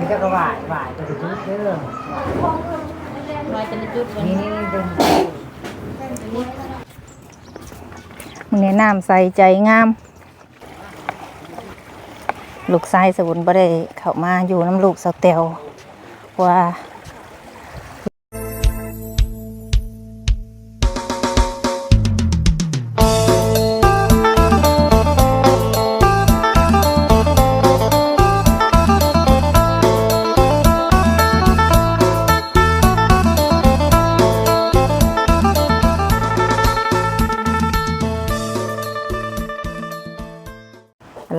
นี่ก็กระหวายหวายก็จะจุดเด้อลอยเป็นจุดนี่นี่เป็นมึงแนะนำใส่ใจงาม ลูกชายสบุนบ่ได้เข้ามาอยู่น้ำลูกสาวเตวว่า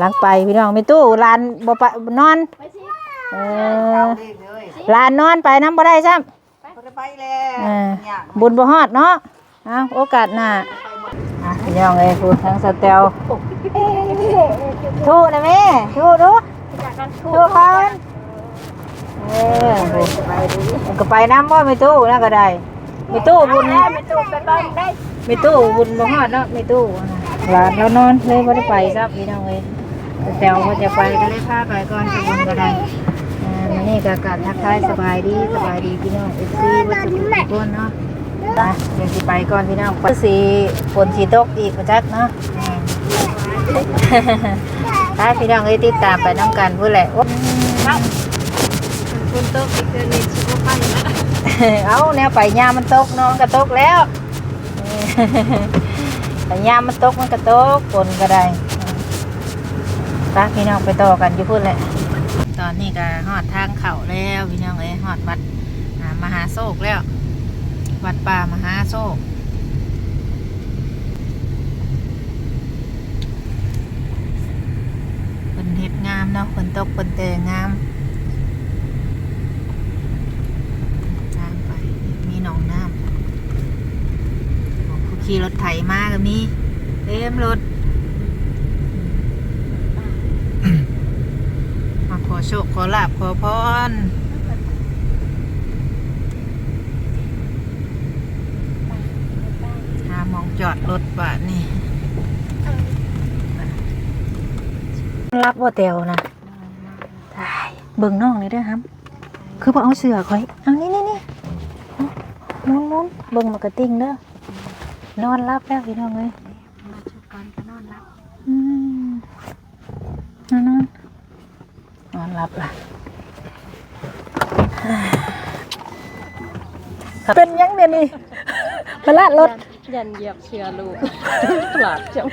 ลังไปพี่น้องไม่ตู้ลานบ่ไปนอนเออลานนอนไปน้ำบ่ได้ซ้ำไปแล้วเออบุญบ่ฮอดเนาะเอาโอกาสหน้าอะพี่น้องเอ้ยพูดทั้งสเตลทูนะแม่ทูดูทูก่อนเออมันก็ไปน้ำบ่ไม่ตู้นะก็ได้ไม่ตู้บุญไม่ตู้ไปบ้านได้ไม่ตู้บุญบ่ฮอดเนาะไม่ตู้หลานเรานอนเลยบ่ได้ไปซับพี่น้องเอ้ย แต่วก็จะไปก็เลยพาไปก่อนสิบุญก็ได้อ่านี้ก็กลับทักทายสบายดีสบายดีพี่น้อง FC บ่สุขทุกคนเนาะอะเดี๋ยวสิไปก่อนพี่น้องก็สิฝนสิตกอีกจักเนาะอ่าถ้าพี่น้องเอ้ติดตามไปน้ำกันพูดแหละโอ๊ะคนต๊ะอีกเดือนนี้ชิบุพันแล้วเอาแนวไปยามมันตกเนาะมันก็ตกแล้วไปยามมันตกมันก็ตกฝนก็ได้ ตาพี่น้องไปต่อกันอยู่พูดแหละตอนนี้ก็หอดทางเข่าแล้วพี่น้องเอ้ยหอดวัดมหาโศกแล้ว วัดป่ามหาโศกเป็นเห็ดงามเนาะฝนตกฝนเตงงามทางไปมีหนองน้ำผู้ขี่รถไถมาก็มีเต็มรถ มาขอ โชค ขอลาบขอพรหาหมองจอดรถบาทนี่รับว่าเตียวนะตายเบิ่งน้องนี่ด้วยครับ คือบอกเอาเสือคอยเอานี่นี่นี่มุนมุนเบิ่งมากระติ้งเด้อนอนรับแล้วพี่น้องเลย มาชุบก่อนก็นอนรับ อืมนอนนอนน อนรับล่ะ เป็นยังเดี๋ยวนี้พละรถ ยันเหยียบเชือลูกหลาดจัง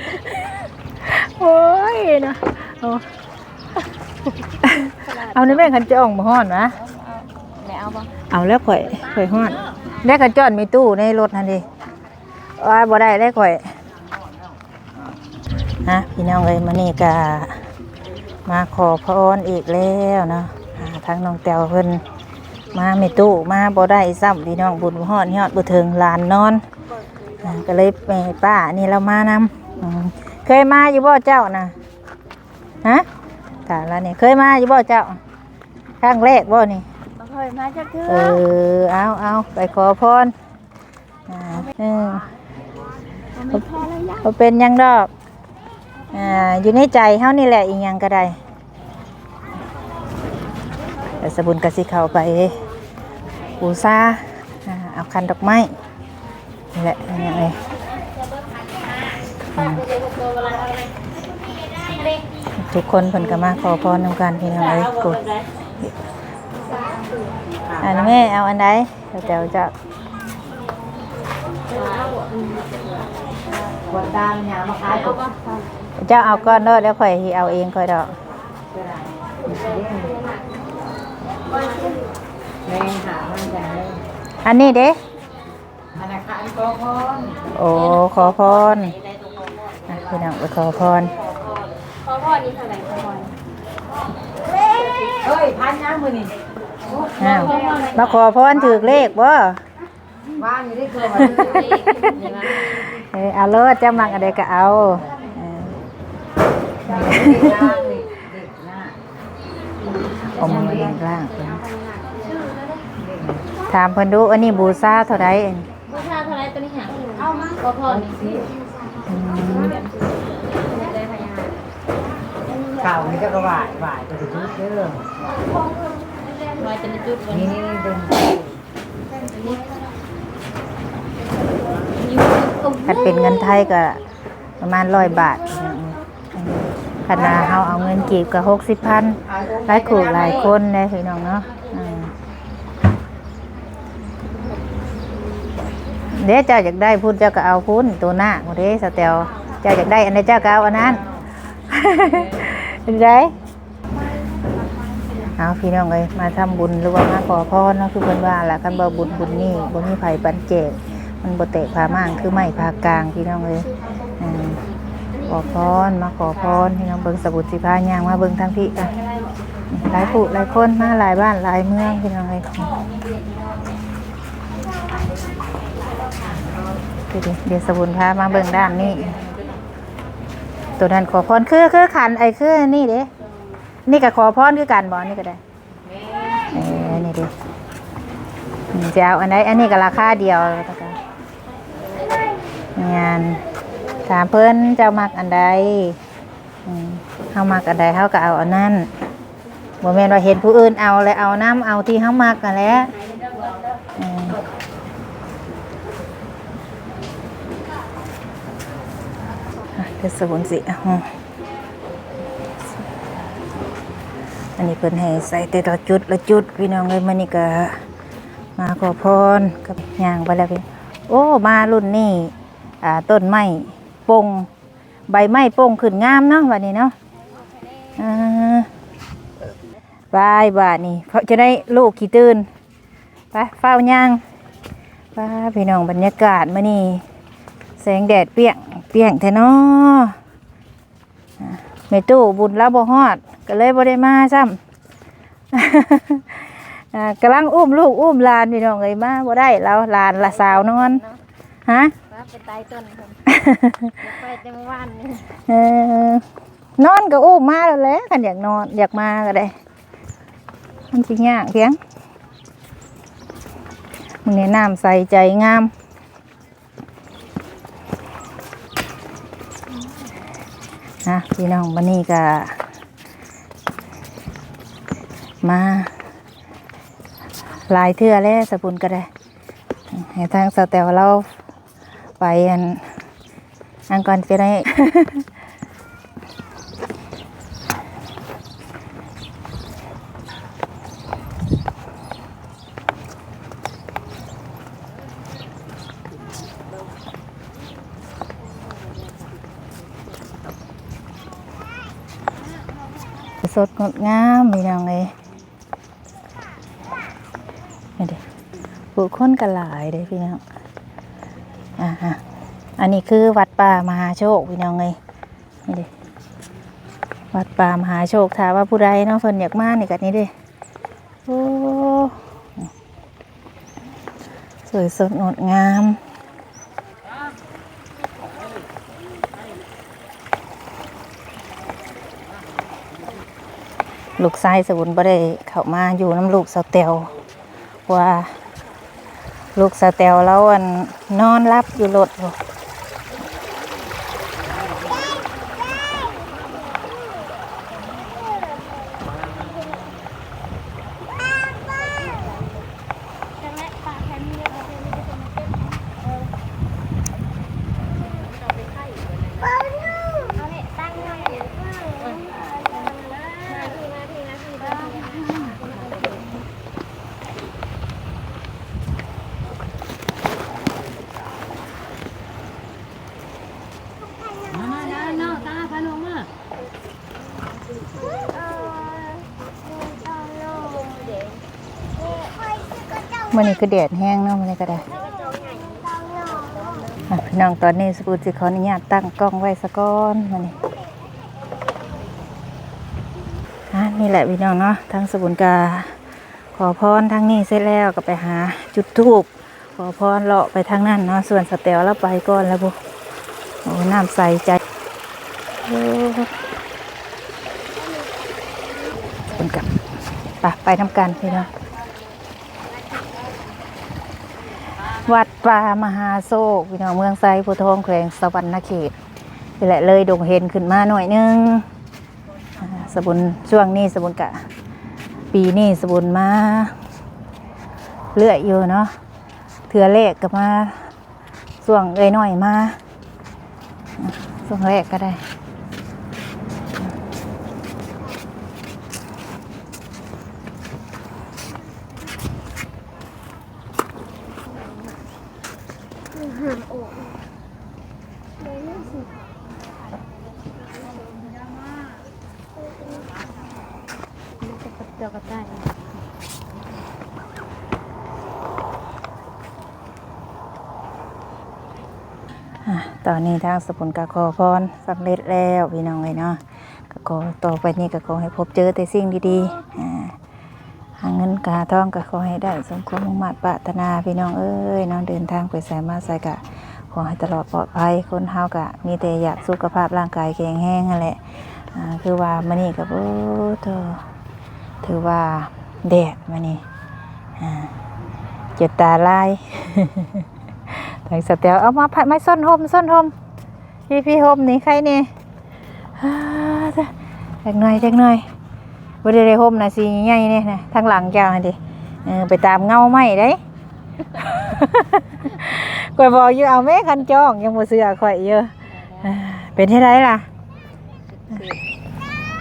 โอ้ยนะเอาเอาในแม่ขันจะอ่องมาห้อนนะแม่เอาบ่เอาแล้วข่อยข่อยห้อนได้กันจอดมีตู้ในรถนั่นดิว่าบ่ได้ได้ข่อยฮะพี่น้องเอ้ยมานี่กะ มาขอพรอีกแล้วเนาะอ่าทางน้องแต้วเพิ่นมาไม่ตู้มาบ่ได้ซ้ำพี่น้องบุญบ่ฮอดยอดบ่ถึงลานนอนอ่าก็เลยแม่ป้านี่เรามานำอืมเคยมาอยู่บ่เจ้านะฮะถามแล้วนี่เคยมาอยู่บ่เจ้าครั้งแรกบ่นี่บ่เคยมาจักเทื่เอออเอาเอาไปขอพรอ่าเออบ่มีพ่อแล้วยังบ่เป็นหยังดอก อ่าอยู่ในใจเฮานี่แหละอีหยังก็ได้แต่สบุญกสิเข้าไปบูชาอ่าเอาคันดอกไม้นี่แหละอันนี้เลยอืมทุกคนเพิ่นก็มาขอพรนำกันพี่น้องเอ้ยกดอันแม่เอาอันใดเดี๋ยวเดี๋ยวจะกดตามหามาขาย เจ้าเอาก้อนเด้อแล้วค่อยสิเอาเองค่อยดอกแม่หามันได้อันนี้เด้ธนาคารกองพรโอ้ขอพรอะพี่น้องไปขอพรพ่อพ่อนี่เท่าไหร่พ่อพ่อเฮ้ยพันนะมือนี่อ้าวมาขอพรถือเลขบ่ว่างอยู่ได้คือว่าเออเอาเลยเจ้ามักอะไรก็เอา เออเอามือเองล่างเพิ่นถามเพิ่นดูอันนี้บูชาเท่าไรเองบูชาเท่าไหร่ตัวนี้หาเอามาพ่อพ่อนี่สิอืมได้พยาเก่านี่ก็กระหวายหวายก็จะจุดเด้อลอยเป็นจุดวันนี่นี้นี่เดินอยู่ตรงคันเป็นเงินไทยก็ประมาณร้อยบาท ขนาเขาเอาเงินกีบก็หกสิบพันหลายขู่หลายคนเลยพี่น้องเนาะอืมเด้เจ้าอยากได้พูดเจ้าก็เอาพูนตัวหน้าโมเด้สเตลเจ้าอยากได้อันใดเจ้าก็เอาอันนั้นเป็นไรเอาพี่น้องเลยมาทำบุญหรือว่ามาขอพรเนาะคือเพิ่นว่าละคันบ่บุญบุญนี่บุญนี่ไผปันเจกมันบ่เตะพาม่างคือไม้พากลางพี่น้องเลย ขอพรมาขอพรพี่น้องเบิงสบุตรสิพาย่างมาเบิงทางพี่อะหลายผู้หลายคนมาหลายบ้านหลายเมืองพี่น้องเลยเดี๋ยวดิเดี๋ยวสบุญพามาเบิงด้านนี้ตัวนั้นขอพรคือคือขันไอ้คือนี่เด้นี่ก็ขอพรคือกันบ่นี่ก็ได้เออนี่เด้จะเอาอันใดอันนี้ก็ราคาเดียวแล้วก็งาน ถามเพิ่นเจ้ามักอันใดเฮามักอันใดเฮาก็เอาอันนั้นบ่แม่นว่าเห็นผู้อื่นเอาแล้วเอาน้ำเอาที่เฮามักกันแล้วเดี๋ยวสมุนสิอันนี้เพิ่นให้ใส่แต่ละจุดละจุดพี่น้องเลยมันนี่ก็มาขอพรกับย่างไปแล้วพี่โอ้ มารุ่นนี้อ่าต้นไม้ ปงใบไม้โป่งขึ้นงามเนาะวันนี้เนาะบายบาทนี่เขาจะได้ลูกขี้ตื่นไปเฝ้าย่างป้าพี่น้องบรรยากาศมานี่แสงแดดเปียงเปียงแท้เนาะอะแม่ตู้บุญแล้วบ่ฮอด ก็เลยบ่ได้มาซ้ำอ่ากำลังอุ้มลูกอุ้มลานพี่น้องเอ้ยมาบ่ได้แล้วลานละสาวนอนฮะว่าเป็นตายต้น ไปเต็มวันนี่เออนอนก็อุ้มาแล้วแหละคันอยากนอนอยากมาก็ได้มันสิยากเพียงมึงแนะนำใส่ใจงาม นะพี่น้องวันนี้ก็มาลายเทื่อแล้วสปุนก็ไดให้ทางสแตวเราไปอัน อันก่อนจะได้สดงดงามพี่น้องเลยนี่เด็ผู้คนกันหลายเลยพี่น้องอ่าฮะ อันนี้คือวัดป่ามหาโชคพี่น้องเลยนี่เด็วัดป่ามหาโชคถามว่าผู้ใดเนาะเพิ่นอยากมานี่กันนี่เด้โอ้สวยสดงดงามลูกชายสบุนบ่ได้เข้ามาอยู่น้ำลูกสาวเตวว่า ลูกสาวเตวแล้วอันนอนรับอยู่รถ มื่อนี้คือแดดแห้งเนาะมื่อนี้ก็ได้พี่น้องตอนนี้สปูนสิขออนุญาตตั้งกล้องไว้สะก่อนมื่อนี้อะนี่แหละพี่น้องเนาะทางสบุนกา ขอพรทางนี้เสร็จแล้วก็ไปหาจุดทูบขอพรเลาะไปทางนั้นเนาะส่วนสเตลแล้วไปก่อนแล้วบุโอ้น้ำใสใจโอ้เป็นกับไปไปทำกันพี่น้อง วัดป่ามหาโศกพี่น้องเมืองไซพุทองแขวงสวรรณเขตนี่แหละเลยดงเห็นขึ้นมาหน่อยนึงสบุนช่วงนี้สบุนกะ ปีนี้สบุนมาเลื่อยอยู่เนาะเถือเลขก็มาส่วงเอ้ยหน่อยมาส่วงแรกก็ได้ เดี๋ยวก็ได้อะตอนนี้ทางสปุนกะขอพรสำเร็จแล้วพี่น้องเลยเนาะกะขอต่อไปนี้ก็ขอให้พบเจอแต่สิ่งดีๆอ่าหาเงินกาทองก็ขอให้ได้สมความมุ่งมั่นปรารถนาพี่น้องเอ้ยน้องเดินทางไปใส่มาใส่กะขอให้ตลอดปลอดภัยคนเฮากะ มีแต่อยากสุขภาพร่างกายแข็งแรงนั่นแหละอ่าคือว่ามื้อนี้ก็โอ้เธอ ถือว่าแดดมื้อนี้อ่าเจ็บตาลายทางสเตลเอามาผัดไม้ส้นหมส้นหมพี่พี่หมนี่ใครนี่ฮ่าจ้ะจักหน่อยจักหน่อยบ่ได้ได้หมนะสิใหญ่เนี่ยนะทางหลังเจ้าหั่นดิเออไปตามเงาไม้ได้ข่อยบอกอยู่เอาแม่คันจ้องยังบ่เชื่อข่อยเยอะเป็นที่ไรล่ะ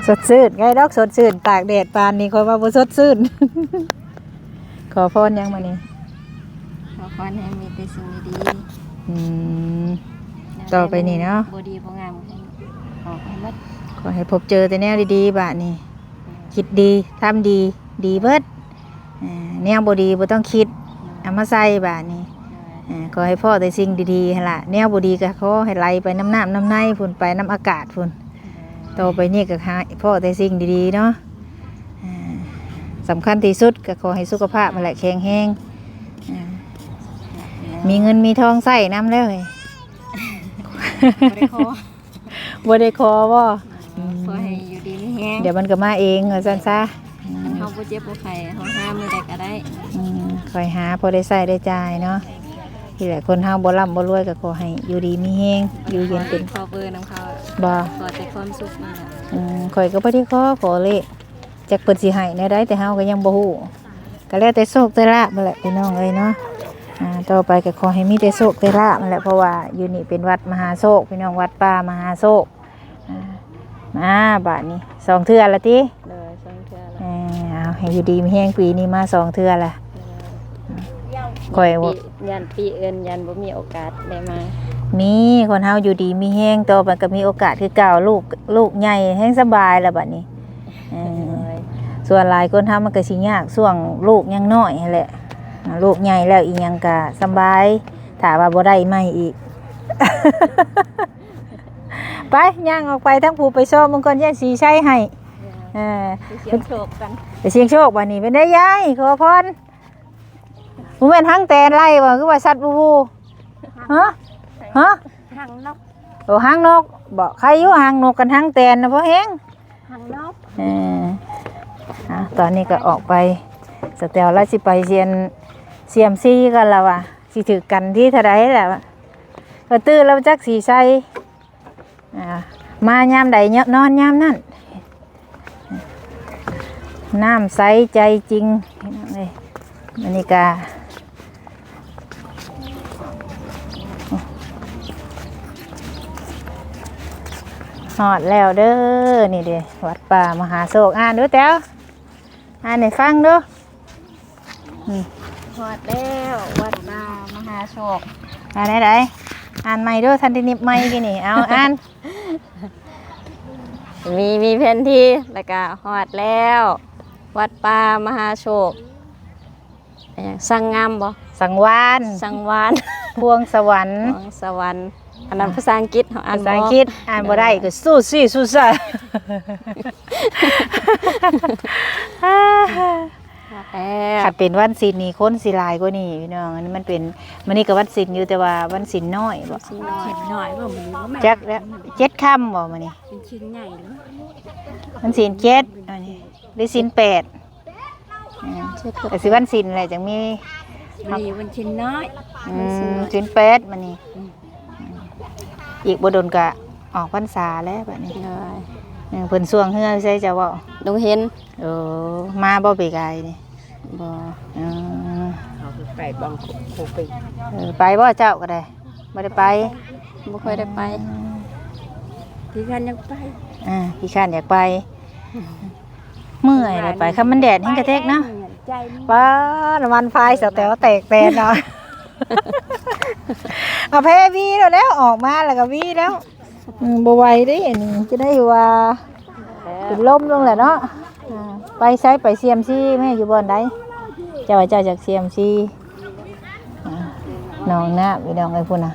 สดชื่นไงดอกสดชื่นตากแดดปานนี้ข่อยว่าบ่สดชื่น ขอพรยังมานี่ขอพรให้มีแต่สิ่งดีอืม ๆต่อไปนี่เนาะ บ่ดีบ่งามให้ขอให้หมดขอให้พบเจอแต่แนวดีๆบาดนี้คิดดีทำดีดีเบิดอ่าแนวบ่ดีบ่ต้องคิดเอามาใส่บาดนี้อ่าขอให้พ่อแต่สิ่งดีๆหั่นล่ะแนวบ่ดีก็ขอให้ไหลไปน้ำน้ำน้ำในพุ่นไปน้ำอากาศพุ่น ต่อไปนี่ก็หาพ่อแต่สิ่งดีๆเนาะอ่าสำคัญที่สุดก็ขอให้สุขภาพมันแหละแข็งแรงอ่ามีเงินมีทองใส่น้ำแล้วเฮ้ยบ่ได้ขอบ่ได้ขอบ่ขอให้อยู่ดีมีแฮงเดี๋ยวมันก็มาเองว่าซั่นซะคันเฮาบ่เจ็บบ่ไข้เฮาหามื้อใดก็ได้อืมคอยหาพอได้ใส่ได้จ่ายเนาะที่หลายคนเฮาบ่ร่ำบ่รวยก็ขอให้อยู่ดีมีแฮงอยู่เย็นเป็นขอเบอร์นํเขา บ่ขอแต่ความสุขนั่นแหละอืมข่อยก็บ่ได้ขอขอเลขจักเพิ่นสิให้แนวใดแต่เฮาก็ยังบ่ฮู้ก็แล้วแต่โชคแต่ลาภนั่นแหละพี่น้องเอ้ยเนาะอ่าต่อไปก็ขอให้มีแต่โชคแต่ลาภนั่นแหละเพราะว่าอยู่นี่เป็นวัดมหาโชคพี่น้องวัดป่ามหาโชคอ่ามาบาดนี้สองเทื่อละติเลยสองเทื่อเอแล้วอเอาให้อยู่ดีมีแฮงปีนี้มาสองเทื่อละข่อยว่าปียันปีเอิ้นยันบ่มีโอกาสได้มา มีคนเฮาอยู่ดีมีแห้งโตมันก็มีโอกาสคือเก่าลูกลูกใหญ่แห้งสบายแล้วบัดนี้เออส่วนหลายคนเฮามันก็สิยากช่วงลูกยังน้อยนั่นแหละอ่าลูกใหญ่แล้วอีหยังก็สำบายถ้าว่าบ่ได้ใหม่อีก ไปย่างออกไปทั้งผู้ไปซ้อมมังกรย่าสีใช้ให้เออเสียงโชคกันไปเสียงโชคบัดนี้เป็นได้ยายขอพรบ่แม่นทั้งแตนไล่บ่คือว่าสัตว์บูบูฮะ ฮะหางนกโอ้หางนกบอกใครอยู่หางนกกันหางแตนนะพ่อแห้งหางนกเอออะตอนนี้ก็ออกไปสเตลแล้วสิไปเซียนเซียมซีกันแล้วว่ะสิถือกันที่เท่าไรแหละก็ตื้อแล้วจักสีใสอ่ามายามใดเนาะนอนยามนั่นน้ำใสใจจริงพี่น้องเอ้ยอันนี้กา หอดแล้วเด้อ นี่เด้วัดป่ามหาโศกอ่านดูแต้วอ่านให้ฟังดูฮอดแล้ววัดนามหาโชคอ่านไหนไหนอ่านใหม่ดูทันทีนิบใหม่กี่นี่ เอาอ่านมีมีแผนที่แล้วก็ฮอดแล้ว วัดป่ามหาโชคอะไรอย่างสังงามบ่สังวาน สังวาน พวงสวรรค์ของสวรรค์ อันนั้นภาษาอังกฤษเขาอ่านภาษาอังบ่กฤษอ่านบ่ได้ก็สู้ซี่สู้ซ่าแล้วขัดเป็นวันศิลนี่คนสิหลายกว่านี่พี่น้องอันนี้มันเป็นมันนี่ก็วันศิลอยู่แต่ว่าวันศิลน้อยบ่ชิ้นน้อยหน่อยบ่มีบ่แม่จักแล้วเจ็ดคำบ่มานี่เป็นชิ้นใหญ่เลยวันศิลเจ็ดอันนี้หรือศิลแปดอ่าเช็ดกับแต่สิวันศิลอะไรจังมีมีวันชิ้นน้อยอืมสินแปดมันนี่ อีกบดนกะออกพรรษาแล้วแบบนี้เลยเออเพิ่นส่วงเฮือใช่จะเว้าดงเห็นเออมาบ่ไปไกลนี่บ่เออเอาไปบางโคไปเออไปบ่เจ้าก็ได้บ่ได้ไปบ่ค่อยได้ไปที่กันยังไปอ่าพี่ข้านอยากไปเมื่อยเลยไปคันมันแดดแห้งกระเทกเนาะใจนี่ป้าน้ำมันไฟสแตวแตกแตนเนาะ เอาเพวีแล้วแล้วออกมาแล้วก็วีแล้วอืมบ่ไหวเดินี่จะได้ว่าเป็นลมลงแหละเนาะอ่าไปใช้ไปเซียมซีแม่อยู่บ่อนใดเจ้าว่าเจ้าจากเซียมซีอ่าน้องนะพี่น้องไอ้พุ่นน่ะ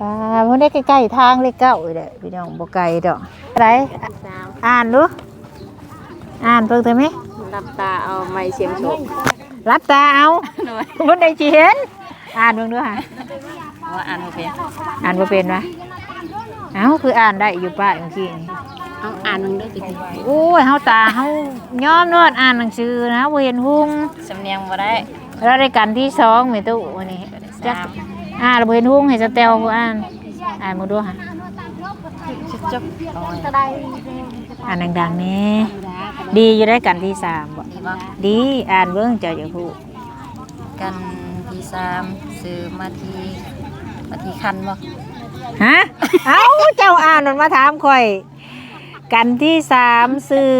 ป้าเพิ่นได้ใกล้ๆทางเลขเก้าเลยแหละพี่น้องบ่ไกลดอกอะไรสาวอ่านดูอ่านเพิ่งเถอะไหม รับตาเอาไม้เสียงโชครับตาเอาบ่ได้สิเห็น อ่านเบิ่งดูค่ะว่าอ่านบ่เป็นอ่านบ่เป็นวะเอ้าคืออ่านได้อยู่ป้าจังซี่นี่เอาอ่านมึงด้วยสิโอ้ยเฮาตาเฮายอมนวดอ่านหนังสือนะบ่เห็นหุ่งสำเนียงบ่ได้เราได้กันที่สองแม่ตู้วันนี้จักอ่านแล้วบ่เห็นหุ่งให้สแตลผู้อ่านอ่านมาดูค่ะจบอ่านดังๆนี่ดีอยู่ได้กันที่สามบ่ดีบ่ดีอ่านเบิ่งเจ้าอย่าพูดกันที่ สามซื้อมาทีมาทีคันบ่ฮะ เอ้าเจ้าอ่านมันมาถามข่อย กันที่สามซื้อ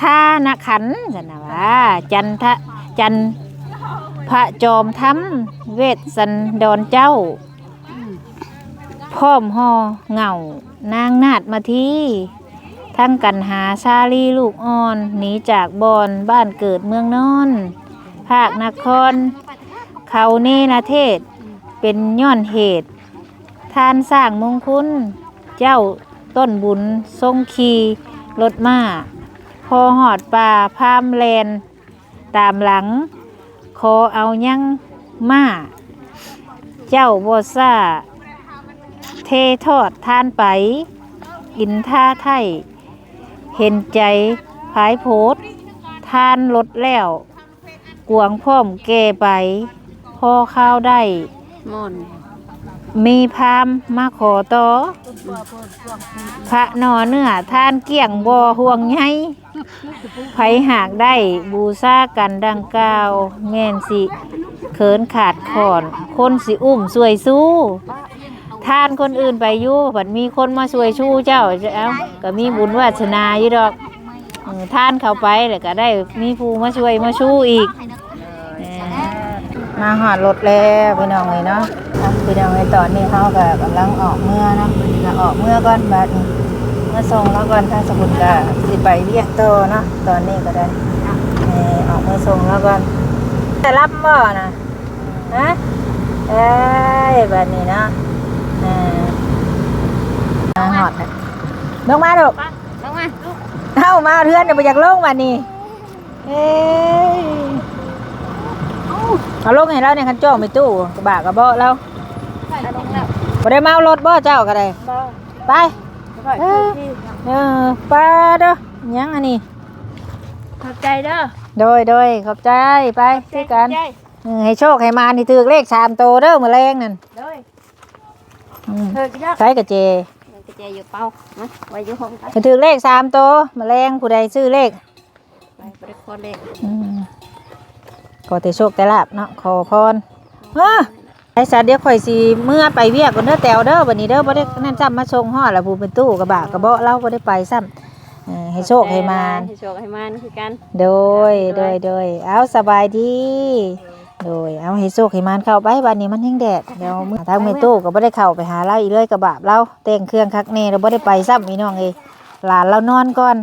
ท่านขันสันนะว่าจันทะจันพระจอมทำเวทสันดรเจ้า พร้อมห่อเงานางนาดมาทีทั้งกันหาชาลีลูกอ่อนหนีจากบอนบ้านเกิดเมืองนอน ภาคนคร เขาเนนาเทศ เป็นย้อนเหตุ ทานสร้างมงคลเจ้าต้นบุญทรงขีรถมาพอหอดป่าพามแลน ตามหลัง ขอเอายังมาเจ้าบซาเททอดทานไป อินท่าไทย เห็นใจภายโพดทานลดแล้ว กวงพร้อมแก่ไปพ อข้าวได้ม่อนมีพรามมาขอต่อพระนอเนื้อท่านเกี่ยงบ่ห่วงใยไผหากได้บูซากันดังกล่าวแม่นสิเขินขาดขอน คนสิอุ้มสวยสู้ท่านคนอื่นไปยู่บัดมีคนมาสวยชู้เจ้าจะเอาก็มีบุญวาสนาอยู่ดอกท่านเข้าไปแล้วก็ได้มีผู้มาช่วยมาชู้อีก มาหอดรถแล้วพี่น้องเลยเนาะอะพี่น้องในตอนนี้เขาก็กำลังออกเมื่อเนาะจะออกเมื่อก่อนบัดนี้เมื่อส่งแล้วก่อนถ้าสมุนก็สิไปเรียกโตเนาะตอนนี้ก็ได้เออออกเมื่อส่งแล้วก่อนจะรับบ่นะฮะเอ้ยบัดนี้เนาะเออมาหอดแล้วลงมาลูกลงมาเข้ามาเทือนเดี๋ยวไปอยากลงวันนี้เอ้ย เอาลงให้เราเนี่ยคันจ้องไปตู้กระบะกระเบาะเราลงแล้วบ่ได้เมารถบ่เจ้าก็ได้ไปเออเออไปเด้อยังอันนี้ขอบใจเด้อโดยโดยขอบใจไปที่กันเออให้โชคให้มานี่ถือเลขสามโตเด้อมื้อแรงนั่นเด้ออืมเธอจ้ะใช้กระเจกระเจอยู่เป้ามาไว้อยู่ห้องกันให้ถือเลขสามโตมื้อแรงผู้ใดซื้อเลขไปบริโภคเลขอืม ขอแต่โชคแต่ลาบเนาะขอพรเอ้อไอ้สัตว์เดี๋ยวข่อยสิเมื่อไปเวียกก่อนเด้อแตวเด้อวันนี้เด้อบ่ได้นั่นซ้ำมาส่งฮอดแล้วผู้เป็นตู้กระบะกระเบาะเราบ่ได้ไปซ้ำเออให้โชคให้มานให้โชคให้มานคือกัน โดยโดยโดยเอาสบายดีโดยเอาให้โชคให้มานเข้าไปวันนี้มันแห้งแดดเดี๋ยวมื้อทางแม่ตู้ก็บ่ได้เข้าไปหาเราอีกเลยกระบะเราแต่งเครื่องคักแน่เราบ่ได้ไปซ้ำพี่น้องเอ้ยหลานเรานอนก่อน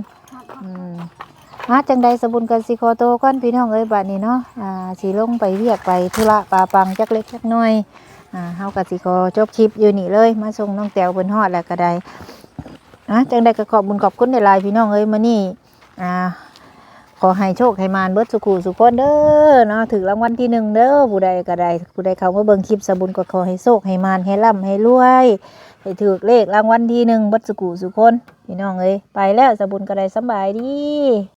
อืม มาจังใดสบุญกันสิโคโตก่อนพี่น้องเอ้ยบัดนี้เนาะอ่าสิลงไปเรียกไปธุระปลาปังจักเล็กจักน้อยอ่าเฮาก็สิขอจบคลิปอยู่นี่เลยมาส่งน้องแตวเพิ่นฮอดแล้วก็ได้อะจังใดก็ขอบบุญขอบคุณหลายพี่น้องเอ้ยมื้อนี้อ่าขอให้โชคให้มานเบิดสุขุสุขคนเด้อเนาะถึงรางวัลที่หนึ่งเด้อผู้ใดก็ได้ผู้ใดเขามาเบิ่งคลิปสบุญก็ขอให้โชคให้มานให้ร่ำให้รวยให้ถือเลขรางวัลที่หนึ่งเบิดสุขุสุขคนพี่น้องเอ้ยไปแล้วสบุญก็ได้สบายดี